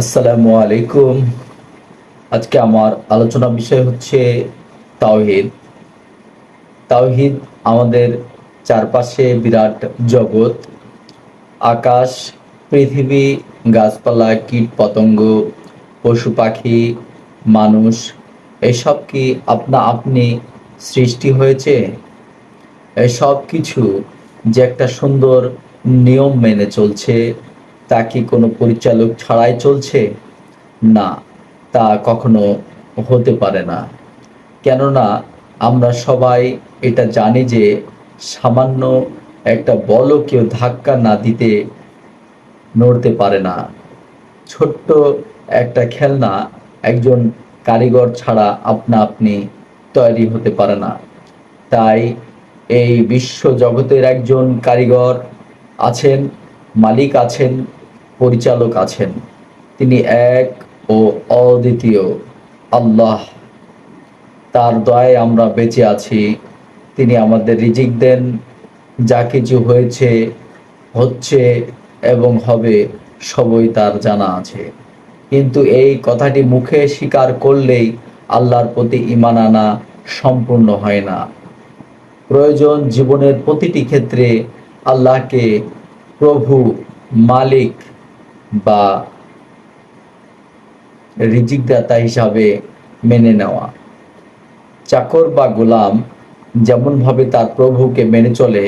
আসসালামু আলাইকুম। আজকে আমার আলোচনা বিষয় হচ্ছে তাওহিদ। তাওহিদ আমাদের চারপাশে বিরাট জগৎ। আকাশ, পৃথিবী, গাছপালা, কীট, পতঙ্গ, পশু পাখি, মানুষ, এসব কি আপনা আপনি সৃষ্টি হয়েছে? এসব কিছু যে একটা সুন্দর নিয়ম মেনে চলছে তা কি কোনো পরিচালক ছাড়াই চলছে? না, তা কখনো হতে পারে না। কেননা, আমরা সবাই এটা জানি যে সামান্য একটা বলও কেউ ধাক্কা না দিতে নড়তে পারে না। ছোট্ট একটা খেলনা একজন কারিগর ছাড়া আপনা আপনি তৈরি হতে পারে না। তাই এই বিশ্ব জগতের একজন কারিগর আছেন, মালিক আছেন পরিচালক আছেন। তিনি এক ও অদ্বিতীয়। আল্লাহ তার দয়ায় আমরা বেঁচে আছি। তিনি আমাদের রিজিক দেন। যা কিছু হয়েছে, হচ্ছে এবং হবে সবই তার জানা আছে। কিন্তু এই কথাটি মুখে স্বীকার করলেই আল্লাহর প্রতি ইমান আনা সম্পূর্ণ হয় না। প্রয়োজন জীবনের প্রতিটি ক্ষেত্রে আল্লাহকে প্রভু, মালিক বা রিজিকদাতা হিসাবে মেনে নেওয়া। চাকর বা গোলাম যেমনভাবে তার প্রভুকে মেনে চলে,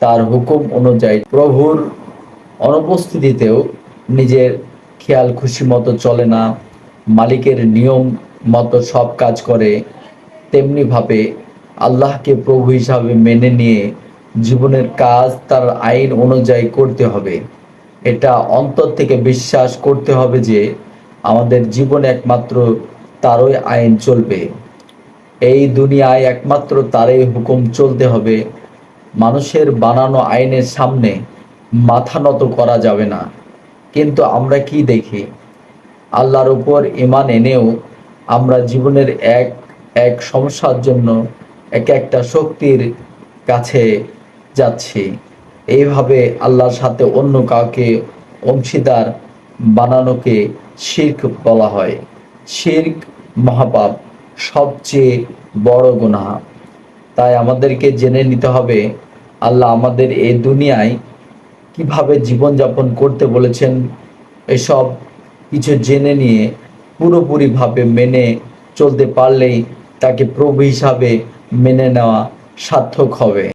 তার হুকুম অনুযায়ী প্রভুর অনুপস্থিতিতেও নিজের খেয়াল খুশি মতো চলে না, মালিকের নিয়ম মতো সব কাজ করে, তেমনিভাবে আল্লাহকে প্রভু হিসাবে মেনে নিয়ে জীবনের কাজ তার আইন অনুযায়ী করতে হবে। এটা অন্তর থেকে বিশ্বাস করতে হবে যে আমাদের জীবনে একমাত্র তারই আইন চলবে। এই দুনিয়ায় একমাত্র তারই হুকুম চলতে হবে। মানুষের বানানো আইনের সামনে মাথা নত করা যাবে না। কিন্তু আমরা কি দেখি? আল্লাহর উপর ইমান এনেও আমরা জীবনের এক এক সমস্যার জন্য এক একটা শক্তির কাছে যাচ্ছি। এইভাবে আল্লাহর সাথে অন্য কাউকে অংশীদার বানানোকে শির্ক বলা হয়। শির্ক, মহাপাপ সবচেয়ে বড় গুনাহ। তাই আমাদেরকে জেনে নিতে হবে, আল্লাহ আমাদের এই দুনিয়ায় কীভাবে জীবনযাপন করতে বলেছেন, এসব কিছু জেনে নিয়ে পুরোপুরিভাবে মেনে চলতে পারলেই তাকে প্রভু হিসাবে মেনে নেওয়া সার্থক হবে।